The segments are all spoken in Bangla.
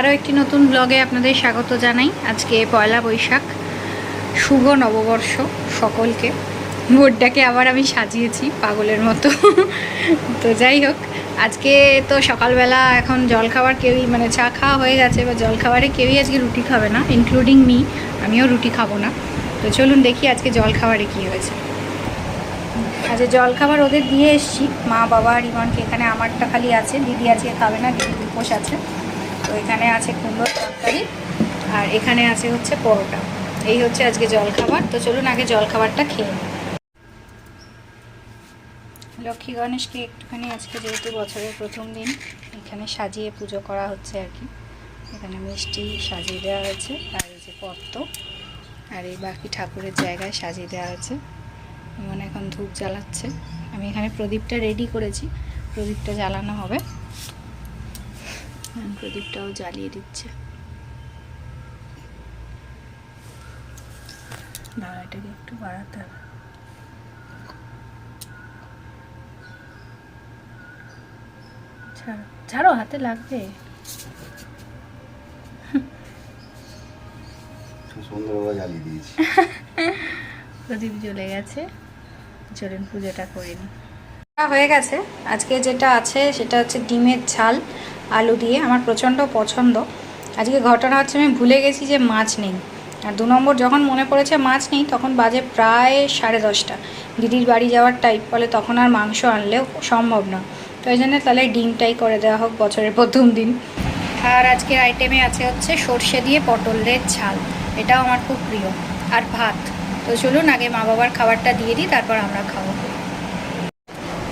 আরও একটি নতুন ব্লগে আপনাদের স্বাগত জানাই। আজকে পয়লা বৈশাখ, শুভ নববর্ষ সকলকে। বোর্ডটাকে আবার আমি সাজিয়েছি পাগলের মতো। তো যাই হোক, আজকে তো সকালবেলা এখন জলখাবার কেউই মানে চা খাওয়া হয়ে গেছে, বা জলখাবারে কেউই আজকে রুটি খাবে না ইনক্লুডিং মি আমিও রুটি খাব না। তো চলুন দেখি আজকে জলখাবারে কী হয়েছে। আচ্ছা জলখাবার ওদের দিয়ে এসছি, মা, বাবা আর ইমনকে, এখানে আমারটা খালি আছে, দিদি আজকে খাবে না, দিদি উপোস আছে। তো এখানে আছে কুমড়োর তরকারি, আর এখানে আছে হচ্ছে পরোটা। এই হচ্ছে আজকে জলখাবার। তো চলুন আগে জলখাবারটা খেয়ে নিই। লক্ষ্মী গণেশকে একটুখানি আজকে যেহেতু বছরের প্রথম দিন, এখানে সাজিয়ে পুজো করা হচ্ছে আর কি। এখানে মিষ্টি সাজিয়ে দেওয়া হয়েছে, আর এই যে পদ্ম, আর এই বাকি ঠাকুরের জায়গায় সাজিয়ে দেওয়া হয়েছে। মানে এখন ধূপ জ্বালাচ্ছে। আমি এখানে প্রদীপটা রেডি করেছি। প্রদীপটা জ্বালানো হবে। প্রদীপটাও জ্বালিয়ে দিচ্ছে। দাঁড়া এটাকে একটু বাড়াতে হবে। ছাড়ো ছাড়ো হাতে লাগবে। সুন্দরভাবে জ্বালিয়ে দিয়েছি। প্রদীপ জ্বলে গেছে। চলুন পুজোটা করে নিই। হয়ে গেছে। আজকে যেটা আছে সেটা হচ্ছে ডিমের ঝাল। আলু দিয়ে, আমার প্রচণ্ড পছন্দ। আজকে ঘটনা হচ্ছে, আমি ভুলে গেছি যে মাছ নেই। আর দু নম্বর, যখন মনে পড়েছে মাছ নেই, তখন বাজে প্রায় সাড়ে দশটা। দিদির বাড়ি যাওয়ার টাইপ ফলে তখন আর মাংস আনলেও সম্ভব না। তো ওই জন্য তাহলে ডিমটাই করে দেওয়া হোক বছরের প্রথম দিন। আর আজকের আইটেমে আছে হচ্ছে সর্ষে দিয়ে পটলের ঝাল। এটাও আমার খুব প্রিয়। আর ভাত। তো চলুন, আগে মা বাবার খাবারটা দিয়ে দিই, তারপর আমরা খাব।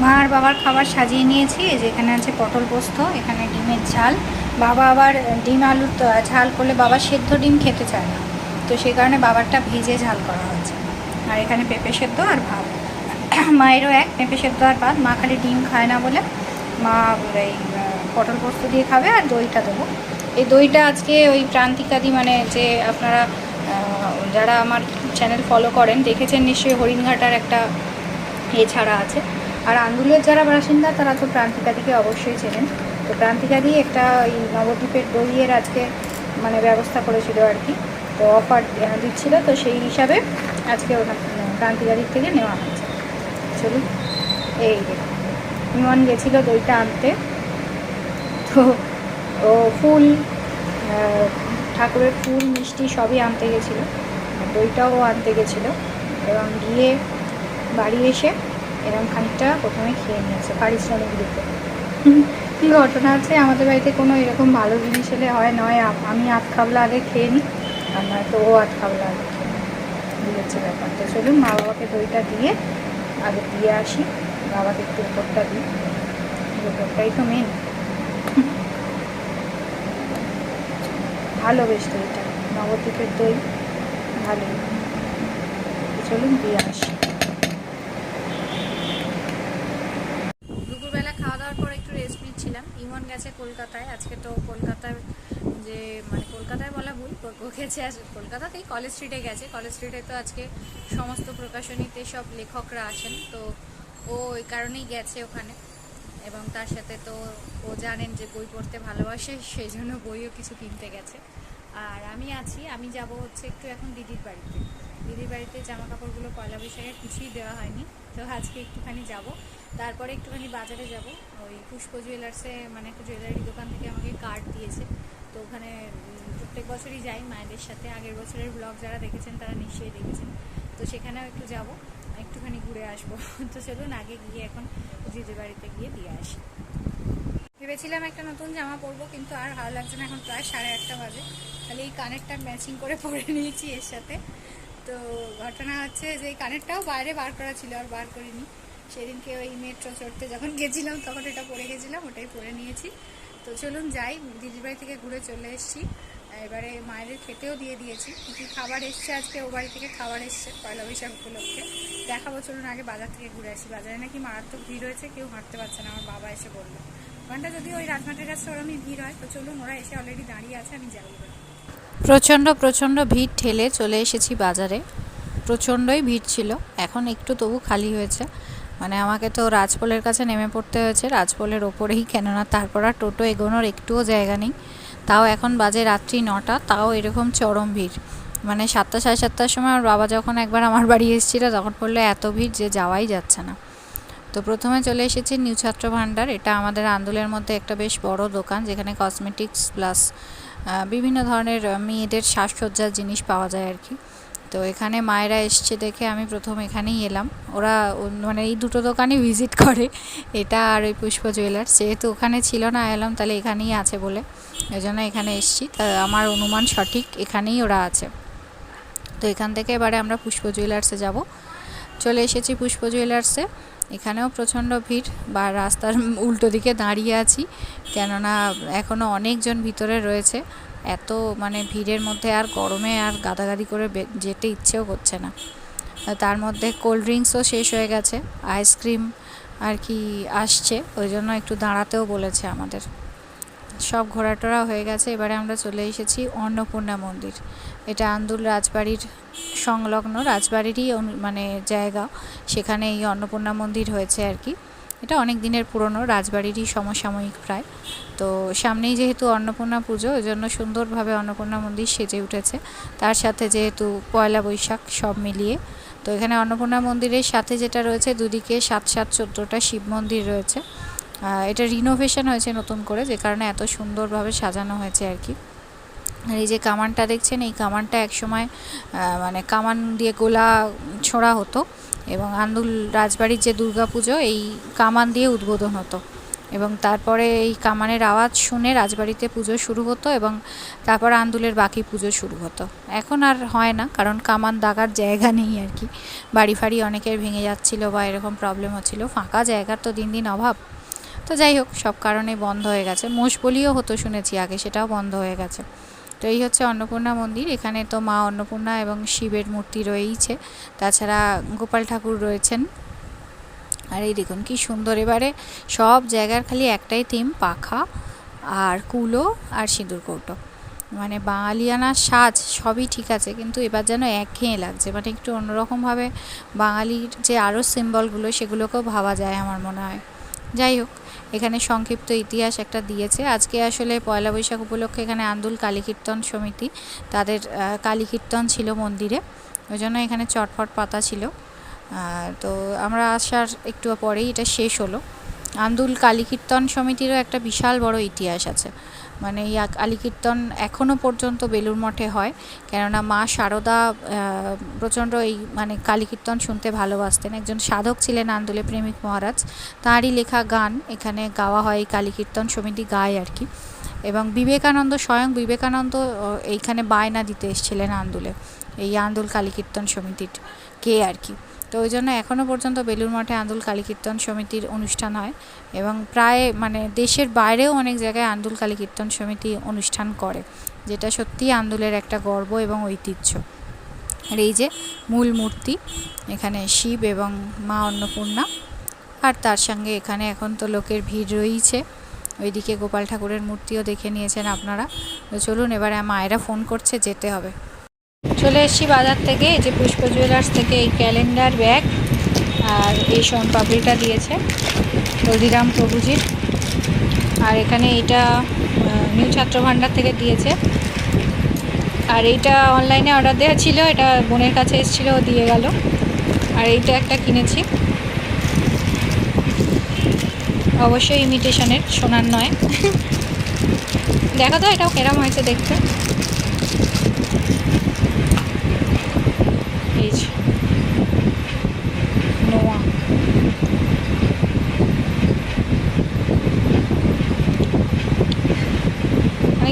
মা আর বাবার খাবার সাজিয়ে নিয়েছি, এই যে এখানে আছে পটল পোস্ত, এখানে ডিমের ঝাল। বাবা আবার ডিম আলুর ঝাল করলে বাবা সেদ্ধ ডিম খেতে চায় না। তো সেই কারণে বাবারটা ভেজে ঝাল করা হয়েছে। আর এখানে পেঁপে সেদ্ধ আর ভাত। মায়েরও এক, পেঁপে সেদ্ধ আর ভাত। মা খালি ডিম খায় না বলে মা এই পটল পোস্ত দিয়ে খাবে আর দইটা দেবো। এই দইটা আজকে ওই প্রান্তিকাদি মানে যে আপনারা যারা আমার চ্যানেল ফলো করেন, দেখেছেন নিশ্চয়ই হরিণঘাটার একটা এ ছাড়া আছে। আর আন্দুলের যারা বাসিন্দা, তারা তো প্রান্তিকাদিকে অবশ্যই চেনেন। তো প্রান্তিকাদি একটা এই নবদ্বীপের দইয়ের আজকে মানে ব্যবস্থা করেছিল আর কি। তো অফার দিচ্ছিল, তো সেই হিসাবে আজকে ওটা প্রান্তিকাদির থেকে নেওয়া হয়েছে। চলুন, এই ইমন গেছিল দইটা আনতে। তো ও ফুল ঠাকুরের ফুল, মিষ্টি সবই আনতে গেছিল। দইটাও আনতে গেছিল। এবং গিয়ে বাড়ি এসে এরকম খানিকটা প্রথমে খেয়ে নিয়েছে পারিশ্রমিক দিতে কী ঘটনা আছে? আমাদের বাড়িতে কোনো এরকম ভালো জিনিস এলে হয় নয়। আমি আধ খাবলা আগে খেয়ে নিই আর নয়তো ও আধ খাবলা আগে খেয়ে নিই হচ্ছে ব্যাপার। তো চলুন মা বাবাকে দইটা দিয়ে আগে দিয়ে আসি। বাবাকে একটু উপরটা দিই। উপরটাই তো মেন ভালো বেশ দইটা। নবদ্বীপের দই ভালোই। চলুন দিয়ে আসি দুপুরবেলা খাওয়া দাওয়ার পর একটু রেস্ট নিচ্ছিলাম ইমন গেছে কলকাতায়, আজকে তো কলকাতার যে মানে কলকাতায় বলা ভুল গেছে কলকাতাতেই কলেজ স্ট্রিটে গেছে। কলেজ স্ট্রিটে তো আজকে সমস্ত প্রকাশনীতে সব লেখকরা আছেন। তো ও ওই কারণেই গেছে ওখানে। এবং তার সাথে তো ও জানেন যে বই পড়তে ভালোবাসে, সেই জন্য বইও কিছু কিনতে গেছে। আর আমি আছি, আমি যাব হচ্ছে একটু এখন দিদির বাড়িতে। দিদির বাড়িতে জামা কাপড়গুলো পয়লা বৈশাখে কিছুই দেওয়া হয়নি। তো আজকে একটুখানি যাব। তারপরে একটুখানি বাজারে যাব। ওই পুষ্প জুয়েলার্সে মানে একটা জুয়েলারি দোকান থেকে আমাকে কার্ড দিয়েছে। তো ওখানে প্রত্যেক বছরই যাই মায়েদের সাথে। আগের বছরের ব্লগ যারা দেখেছেন তারা নিশ্চয়ই দেখেছেন। তো সেখানেও একটু যাব, একটুখানি ঘুরে আসব। তো চলুন আগে গিয়ে এখন দিদির বাড়িতে গিয়ে দিয়ে আসি। ভেবেছিলাম একটা নতুন জামা পরবো, কিন্তু আর ভালো লাগছে না। এখন প্রায় সাড়ে আটটা বাজে। তাহলে এই কানেরটা ম্যাচিং করে পরে নিয়েছি এর সাথে। তো ঘটনা হচ্ছে যে, এই কানেরটাও বাইরে বার করা ছিল, আর বার করিনি। সেদিনকে ওই মেট্রো চড়তে যখন গেছিলাম, তখন এটা পরে গেছিলাম, ওটাই পরে নিয়েছি। তো চলুন যাই, দিদির বাড়ি থেকে ঘুরে চলে এসেছি। এবারে মায়েদের খেতেও দিয়ে দিয়েছি। কী কী খাবার এসছে আজকে? ও বাড়ি থেকে খাবার এসছে পয়লা বৈশাখ উপলক্ষে। দেখাবো, চলুন আগে বাজার থেকে ঘুরে আসি। বাজারে নাকি মারাত্মক ভিড় হয়েছে, কেউ হাঁটতে পারছে না, আমার বাবা এসে বলল। ওখানটা যদি ওই রাজমাটের কাছে ওরমই ভিড় হয়, তো চলুন ওরা এসে অলরেডি দাঁড়িয়ে আছে, আমি যাব প্রচণ্ড প্রচণ্ড ভিড় ঠেলে চলে এসেছি বাজারে। প্রচণ্ডই ভিড় ছিল, এখন একটু তবু খালি হয়েছে। মানে আমাকে তো রাজপোলের কাছে নেমে পড়তে হয়েছে। রাজপোলের ওপরেই, কেননা তারপর আর টোটো এগোনোর একটুও জায়গা নেই। তাও এখন বাজে রাত্রি নটা, তাও এরকম চরম ভিড়। মানে সাতটা, সাড়ে সাতটার সময় আমার বাবা যখন একবার আমার বাড়ি এসেছিল, তখন বলল, এত ভিড় যে যাওয়াই যাচ্ছে না। তো প্রথমে চলে এসেছি নিউ ছাত্র ভাণ্ডার। এটা আমাদের আন্দোলের মধ্যে একটা বেশ বড় দোকান, যেখানে কসমেটিক্স প্লাস বিভিন্ন ধরনের মেয়েদের সাজসজ্জার জিনিস পাওয়া যায় আর কি। তো এখানে মায়েরা এসছে দেখে আমি প্রথম এখানেই এলাম। ওরা মানে এই দুটো দোকানই ভিজিট করে। এটা আর ওই পুষ্প জুয়েলার্স যেহেতু ওখানে ছিল না এলাম, তাহলে এখানেই আছে বলে। ওই জন্য এখানে এসছি। তা আমার অনুমান সঠিক, এখানেই ওরা আছে। তো এখান থেকে এবারে আমরা পুষ্প জুয়েলার্সে যাব। চলে এসেছি পুষ্প জুয়েলার্সে এখানেও প্রচণ্ড ভিড় বা রাস্তার উল্টো দিকে দাঁড়িয়ে আছি। কেননা এখনও অনেকজন ভিতরে রয়েছে। এত মানে ভিড়ের মধ্যে আর গরমে আর গাদাগাদি করে যেতে ইচ্ছেও করছে না। তার মধ্যে কোল্ড ড্রিঙ্কসও শেষ হয়ে গেছে। আইসক্রিম আর কি আসছে। ওই জন্য একটু দাঁড়াতেও বলেছে আমাদের। সব ঘোরাটোরা হয়ে গেছে। এবারে আমরা চলে এসেছি অন্নপূর্ণা মন্দির। এটা আন্দুল রাজবাড়ির সংলগ্ন, রাজবাড়িরই মানে জায়গা। সেখানে এই অন্নপূর্ণা মন্দির হয়েছে আর কি। এটা অনেক দিনের পুরনো, রাজবাড়িরই সমসাময়িক প্রায়। তো সামনেই যেহেতু অন্নপূর্ণা পুজো ওই জন্য সুন্দরভাবে অন্নপূর্ণা মন্দির সেজে উঠেছে। তার সাথে যেহেতু পয়লা বৈশাখ সব মিলিয়ে। তো এখানে অন্নপূর্ণা মন্দিরের সাথে যেটা রয়েছে, দুদিকে সাত সাত চোদ্দোটা শিব মন্দির রয়েছে। এটা রিনোভেশন হয়েছে নতুন করে, যে কারণে এত সুন্দরভাবে সাজানো হয়েছে আর কি। আর এই যে কামানটা দেখছেন, এই কামানটা একসময় মানে কামান দিয়ে গোলা ছোড়া হতো এবং আন্দুল রাজবাড়ির যে দুর্গাপুজো, এই কামান দিয়ে উদ্বোধন হতো। এবং তারপরে এই কামানের আওয়াজ শুনে রাজবাড়িতে পুজো শুরু হতো এবং তারপর আন্দুলের বাকি পুজো শুরু হতো। এখন আর হয় না, কারণ কামান দাগার জায়গা নেই আর কি। বাড়ি ফাড়ি অনেকের ভেঙে যাচ্ছিল বা এরকম প্রবলেম হচ্ছিল। ফাঁকা জায়গার তো দিন দিন অভাব। তো যাই হোক, সব কারণে বন্ধ হয়ে গেছে। মোষ বলিও হতো শুনেছি আগে, সেটাও বন্ধ হয়ে গেছে। তো এই হচ্ছে অন্নপূর্ণা মন্দির। এখানে তো মা অন্নপূর্ণা এবং শিবের মূর্তি রয়েইছে। তাছাড়া গোপাল ঠাকুর রয়েছেন। আর এই দেখুন কি সুন্দর, এবারে সব জায়গার খালি একটাই থিম পাখা আর কুলো আর সিঁদুর কৌটো। মানে বাঙালিয়ানা সাজ সবই ঠিক আছে, কিন্তু এবার যেন একঘেয়ে লাগছে। মানে একটু অন্যরকমভাবে বাঙালির যে আরও সিম্বলগুলো সেগুলোকেও ভাবা যায় আমার মনে হয়। যাই হোক এখানে সংক্ষিপ্ত ইতিহাস একটা দিয়েছে। আজকে আসলে পয়লা বৈশাখ উপলক্ষে এখানে আন্দুল কালীকীর্তন সমিতি তাদের কালীকীর্তন ছিল মন্দিরে। ওই জন্য এখানে চটফট পাতা ছিল। তো আমরা আসার একটু পরেই এটা শেষ হলো। আন্দুল কালীকীর্তন সমিতিরও একটা বিশাল বড় ইতিহাস আছে। মানে এই আ- কালী এখনও পর্যন্ত বেলুর মঠে হয়, কেননা মা শারদা প্রচণ্ড এই মানে কালীকীর্তন শুনতে ভালোবাসতেন। একজন সাধক ছিলেন আন্দুলে প্রেমিক মহারাজ। তাঁরই লেখা গান এখানে গাওয়া হয় এই কালীকীর্তন সমিতি গায় আর কি। এবং বিবেকানন্দ, স্বয়ং বিবেকানন্দ এইখানে বায়না দিতে এসেছিলেন আন্দুলে, এই আন্দুল কালীকীর্তন সমিতির কে আর কি। তো ওই জন্য এখনও পর্যন্ত বেলুর মঠে আন্দুল কালী কীর্তন সমিতির অনুষ্ঠান হয় এবং প্রায় মানে দেশের বাইরেও অনেক জায়গায় আন্দুল কালী কীর্তন সমিতি অনুষ্ঠান করে, যেটা সত্যিই আন্দুলের একটা গর্ব এবং ঐতিহ্য। আর এই যে মূল মূর্তি, এখানে শিব এবং মা অন্নপূর্ণা, আর তার সঙ্গে এখানে এখন তো লোকের ভিড় রয়েছে ওইদিকে গোপাল ঠাকুরের মূর্তিও দেখে নিয়েছেন আপনারা। তো চলুন, এবারে মায়েরা ফোন করছে, যেতে হবে। চলে এসেছি বাজার থেকে, এই যে পুষ্প জুয়েলার্স থেকে এই ক্যালেন্ডার ব্যাগ আর এই সোন পাপড়িটা দিয়েছে হলদিরাম প্রভুজির। আর এখানে এইটা নিউ ছাত্র ভাণ্ডার থেকে দিয়েছে। আর এইটা অনলাইনে অর্ডার দেওয়া ছিল, এটা বোনের কাছে এসেছিল দিয়ে গেল। আর এইটা একটা কিনেছি। অবশ্যই ইমিটেশনের সোনার নয়। দেখো তো, এটাও কেরাম হয়েছে দেখতে এই যে নোয়া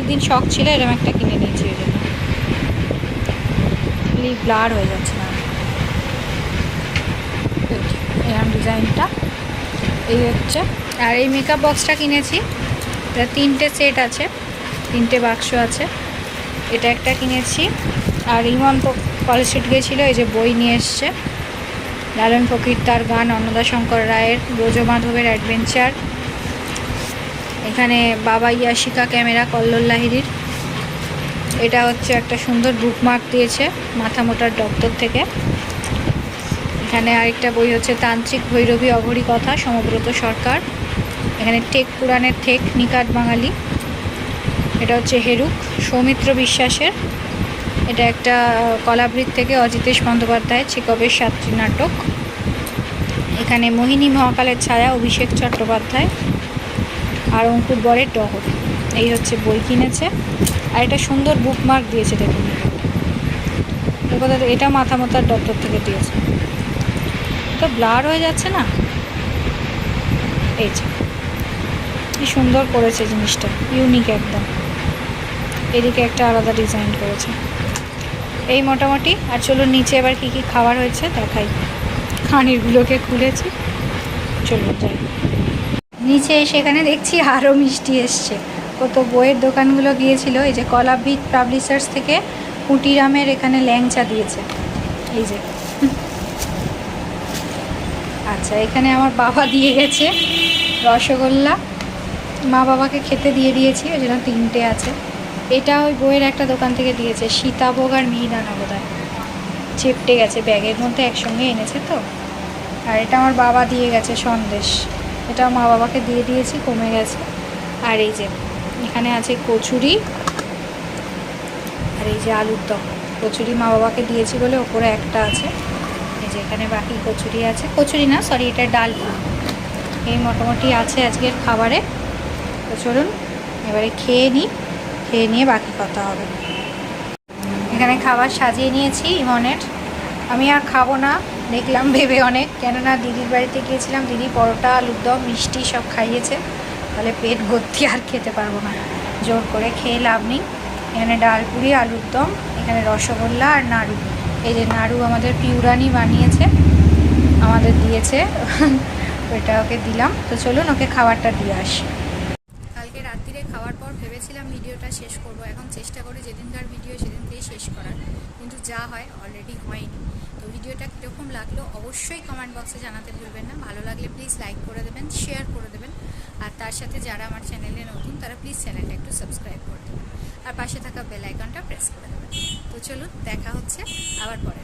অনেকদিন শখ ছিল এরকম একটা কিনে নিয়েছি ওই জন্য। ব্লার হয়ে যাচ্ছে না। এরকম ডিজাইনটা, এই হচ্ছে। আর এই মেকআপ বক্সটা কিনেছি, এটা তিনটে সেট আছে, তিনটে বাক্স আছে। এটা একটা কিনেছি। আর ইমন তো কলেজ স্ট্রিট গেছিল, এই যে বই নিয়ে এসছে। লালন ফকির তার গান অন্নদা শঙ্কর রায়ের ব্রজ মাধবের অ্যাডভেঞ্চার এখানে বাবা ইয়াশিকা ক্যামেরা, কল্লোল লাহিড়ির। এটা হচ্ছে একটা সুন্দর বুকমার্ক দিয়েছে মাথা মোটার দপ্তর থেকে। এখানে আরেকটা বই হচ্ছে তান্ত্রিক ভৈরবী অঘরী কথা, সমব্রত সরকার। এখানে টেক পুরাণের ঠেক, নিকাট বাঙালি। এটা হচ্ছে হেরুক, সৌমিত্র বিশ্বাসের। এটা একটা কলাবৃত থেকে অজিতেশ বন্দ্যোপাধ্যায় চিকবের সাতটি নাটক। এখানে মোহিনী মহাকালের ছায়া, অভিষেক চট্টোপাধ্যায়। আর অঙ্কুর বরের টহর এই হচ্ছে বই কিনেছে। আর এটা সুন্দর বুকমার্ক দিয়েছে, দেখুন। এটা মাথা মাথার দপ্তর থেকে দিয়েছে। তো ব্লার হয়ে যাচ্ছে না? এই যে। কি সুন্দর করেছে জিনিসটা। ইউনিক একদম। এদিকে একটা আলাদা ডিজাইন করেছে। এই মোটামুটি। আর চলো নিচে এবার কি কি খাবার হয়েছে দেখাই। খানিরগুলোকে খুলেছি। চলুন যাই। নিচে এসে এখানে দেখছি আরও মিষ্টি এসছে। কত বইয়ের দোকানগুলো গিয়েছিল, এই যে কলাবিট পাবলিশার্স থেকে কুটিরামের এখানে ল্যাংচা দিয়েছে। এই যে। আচ্ছা এখানে আমার বাবা দিয়ে গেছে রসগোল্লা। মা বাবাকে খেতে দিয়ে দিয়েছি, ওই জন্য তিনটে আছে। এটা ওই বইয়ের একটা দোকান থেকে দিয়েছে, সীতাভোগ আর মিহিদানা বোধ হয় চেপটে গেছে ব্যাগের মধ্যে, একসঙ্গে এনেছে তো। আর এটা আমার বাবা দিয়ে গেছে সন্দেশ। এটা মা বাবাকে দিয়ে দিয়েছি, কমে গেছে। আর এই যে, এখানে আছে কচুরি আর এই যে আলুর দম। কচুরি মা বাবাকে দিয়েছি বলে ওপরে একটা আছে। এই যে এখানে বাকি কচুরি আছে। কচুরি না সরি এটা ডাল। এই মোটামুটি আছে আজকের খাবারে। তো চলুন, এবারে খেয়ে নিই। খেয়ে নিয়ে বাকি কথা হবে। এখানে খাবার সাজিয়ে নিয়েছি ইমনের। আমি আর খাব না। দেখলাম ভেবে অনেক। কেননা দিদির বাড়িতে গিয়েছিলাম, দিদি পরোটা আলুর দম মিষ্টি সব খাইয়েছে। তাহলে পেট ভর্তি আর খেতে পারব না। জোর করে খেয়ে লাভ নেই। এখানে ডাল পুরি আলুর দম এখানে রসগোল্লা আর নাড়ু। এই যে নাড়ু আমাদের পিউরানি বানিয়েছে, আমাদের দিয়েছে ওইটা ওকে দিলাম। তো চলুন ওকে খাবারটা দিয়ে আসি। কালকে রাত্রিরে খাওয়ার পর ভেবেছিলাম ভিডিওটা শেষ করব। এখন চেষ্টা করি যেদিনকার ভিডিও সেদিনকেই শেষ করার। কিন্তু যা হয় অলরেডি হয়নি। ভিডিওটা কীরকম লাগল অবশ্যই কমেন্ট বক্সে জানাতে ভুলবেন না। ভালো লাগলে প্লিজ লাইক করে দেবেন শেয়ার করে দেবেন। আর তার সাথে যারা আমার চ্যানেলে নতুন, তারা প্লিজ চ্যানেলটা একটু সাবস্ক্রাইব করে দেবেন। আর পাশে থাকা বেল আইকনটা প্রেস করে দেবেন। তো চলুন, দেখা হচ্ছে আবার পরে